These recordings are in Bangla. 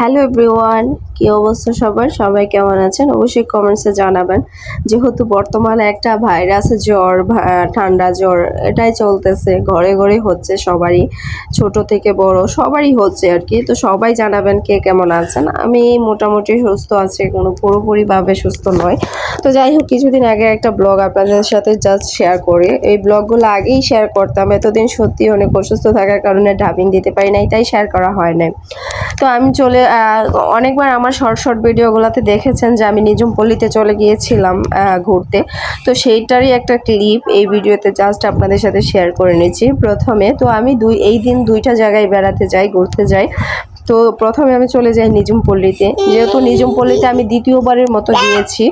হ্যালো এভরিওয়ান, কি অবস্থা সবার? সবাই কেমন আছেন? অবশ্যই কমেন্টসে জানাবেন। যেহেতু বর্তমানে একটা ভাইরাস জ্বর ঠান্ডা জ্বর, এটাই চলতেছে। ঘরে ঘরে হচ্ছে সবারই, ছোট থেকে বড় সবারই হচ্ছে আর কি। তো সবাই জানাবেন কে কেমন আছেন? আমি মোটামুটি সুস্থ আছি, কোনো পুরোপুরিভাবে সুস্থ নয় তো যাই হোক, কিছুদিন আগে একটা ব্লগ আপনাদের সাথে জাস্ট শেয়ার করি। এই ব্লগগুলো আগেই শেয়ার করতাম। এতদিন সত্যি অনেক অসুস্থ থাকার কারণে ডাবিং দিতে পারি নাই, তাই শেয়ার করা হয় নাই। তো আমি চলে অনেকবার আমার শর্ট শর্ট ভিডিওগুলোতে দেখেছেন যে আমি নিজম পল্লীতে চলে গিয়েছিলাম ঘুরতে। তো সেইটারই একটা ক্লিপ এই ভিডিওতে জাস্ট আপনাদের সাথে শেয়ার করে নিয়েছি প্রথমে। তো আমি দুই, এই দিন দুইটা জায়গায় বেড়াতে যাই, ঘুরতে যাই। তো প্রথমে আমি চলে যাই নিজুম পল্লীতে। যেহেতু নিজুম পল্লীতে আমি দ্বিতীয়বারের মতো গিয়েছি।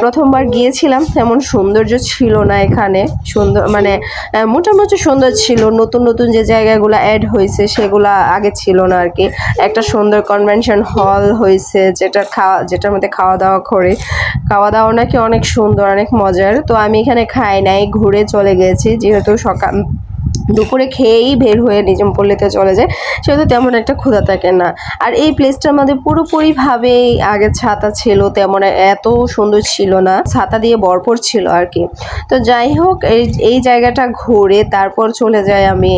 প্রথমবার গিয়েছিলাম, তেমন সৌন্দর্য ছিল না এখানে। সুন্দর মানে মোটামুটি সুন্দর ছিল। নতুন নতুন যে জায়গাগুলো অ্যাড হয়েছে, সেগুলা আগে ছিল না আর কি। একটা সুন্দর কনভেনশন হল হয়েছে, যেটা খাওয়া, যেটার মধ্যে খাওয়া দাওয়া করে। খাওয়া দাওয়া নাকি অনেক সুন্দর, অনেক মজার। তো আমি এখানে খাই নাই, ঘুরে চলে গেছি। যেহেতু সকাল দুপুরে খেয়েই বের হয়ে নিজম পল্লীতে চলে যায়। সেহেতু তেমন একটা ক্ষুধা থাকে না। আর এই প্লেসটার মধ্যে পুরোপুরিভাবে আগে ছাতা ছিল, তেমন এত সুন্দর ছিল না। ছাতা দিয়ে ভরপুর ছিল আর কি তো যাই হোক, এই এই জায়গাটা ঘুরে তারপর চলে যাই আমি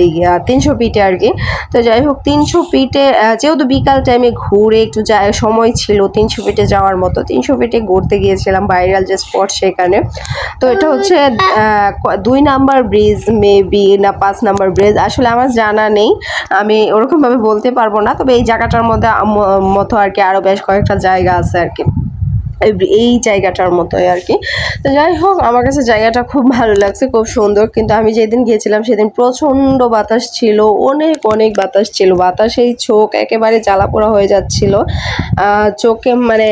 এই তিনশো পিঠে আর কি তো যাই হোক, তিনশো পিঠে যেহেতু বিকাল টাইমে ঘুরে একটু সময় ছিল, তিনশো পিঠে যাওয়ার মতো, তিনশো পিঠে ঘুরতে গিয়েছিলাম ভাইরাল যে স্পট সেখানে। তো এটা হচ্ছে দুই নাম্বার ব্রিজ মেবি না পাঁচ নাম্বার ব্রিজ আসলে আমার জানা নেই। আমি ওরকমভাবে বলতে পারব না, তবে এই জায়গাটার মধ্যে মতো আর কি আরও বেশ কয়েকটা জায়গা আছে আর কি। এই- জায়গাটার মতোই আর কি। তো যাই হোক, আমার কাছে জায়গাটা খুব ভালো লাগছে, খুব সুন্দর। কিন্তু আমি যেদিন গিয়েছিলাম, সেদিন প্রচণ্ড বাতাস ছিল, অনেক অনেক বাতাস ছিল। বাতাসেই চোখ একেবারে জ্বালা পোড়া হয়ে যাচ্ছিল। চোখে মানে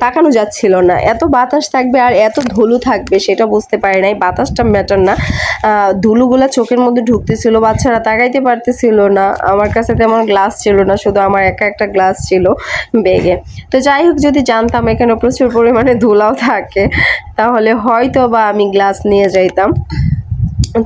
তাকানো যাচ্ছিল না। এত বাতাস থাকবে আর এত ধুলো থাকবে, সেটা বুঝতে পারি নাই। বাতাসটা ম্যাটার না। ধুলোগুলা চোখের মধ্যে ঢুকতেছিল, বাচ্চারা তাকাইতে পারতেছিল না। আমার কাছে তেমন গ্লাস ছিল না, শুধু আমার একা একটা গ্লাস ছিল ব্যাগে তো যাই হোক, যদি জানতাম এখানে প্রচুর পরিমাণে ধুলাও থাকে। তাহলে হয়তো বা আমি গ্লাস নিয়ে যাইতাম।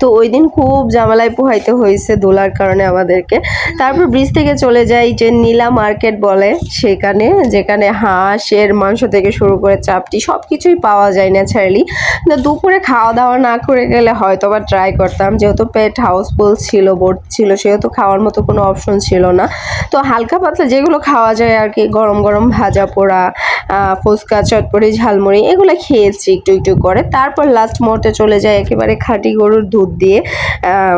তো ওই দিন খুব জামালায় পোহাইতে হয়েছে দোলার কারণে আমাদেরকে। তারপর ব্রিজ থেকে চলে যাই যে নীলা মার্কেট বলে সেখানে, যেখানে হাঁসের মাংস থেকে শুরু করে চাপটি সব কিছুই পাওয়া যায় ন্যাচারালি দুপুরে খাওয়া দাওয়া না করে গেলে হয়তো বা ট্রাই করতাম। যেহেতু পেট হাউসফুল ছিল বোর্ড ছিল, সেহেতু খাওয়ার মতো কোনো অপশন ছিল না। তো হালকা পাতলা যেগুলো খাওয়া যায় আর কি, গরম গরম ভাজা পোড়া ফুচকা, চটপটি, ঝালমুড়ি এগুলো খেয়েছি একটু একটু করে। তারপর লাস্ট মুহূর্তে চলে যায় একেবারে খাঁটি গরুর দুধ দিয়ে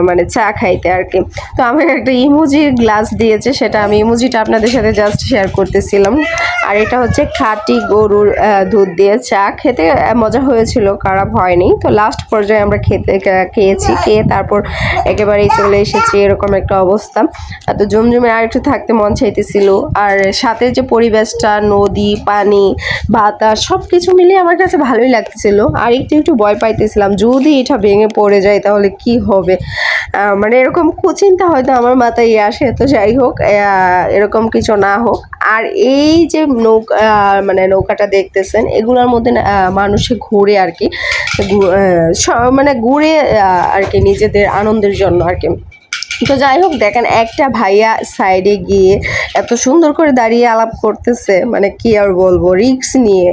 মানে চা খাইতে আর কি। তো আমাকে একটা ইমোজির গ্লাস দিয়েছে, সেটা আমি ইমোজিটা আপনাদের সাথে জাস্ট শেয়ার করতেছিলাম। আর এটা হচ্ছে খাঁটি গরুর দুধ দিয়ে চা খেতে মজা হয়েছিল, খারাপ হয়নি। তো লাস্ট পর্যায়ে আমরা খেতে খেয়েছি, খেয়ে তারপর একেবারেই চলে এসেছি, এরকম একটা অবস্থা। তো জমজমে আর একটু থাকতে মন চাইতেছিল। আর সাথে যে পরিবেশটা, নদী, পানি বাতাস সব কিছু মিলিয়ে আমার কাছে ভালোই লাগতেছিল আর একটু একটু ভয় পাইতেছিলাম, যদি এটা ভেঙে পড়ে যায় তাহলে কি হবে? মানে এরকম কুচিন্তা হয়তো আমার মাথায় আসে, তো যাই হোক এরকম কিছু না হোক। আর এই যে নৌকা মানে নৌকাটা দেখতেছেন, এগুলোর মধ্যে মানুষে ঘুরে আর কি মানে ঘুরে আর কি নিজেদের আনন্দের জন্য আর কি। তো যাই হোক, দেখেন একটা ভাইয়া সাইডে গিয়ে এত সুন্দর করে দাঁড়িয়ে আলাপ করতেছে মানে কি আর বলব রিক্স নিয়ে।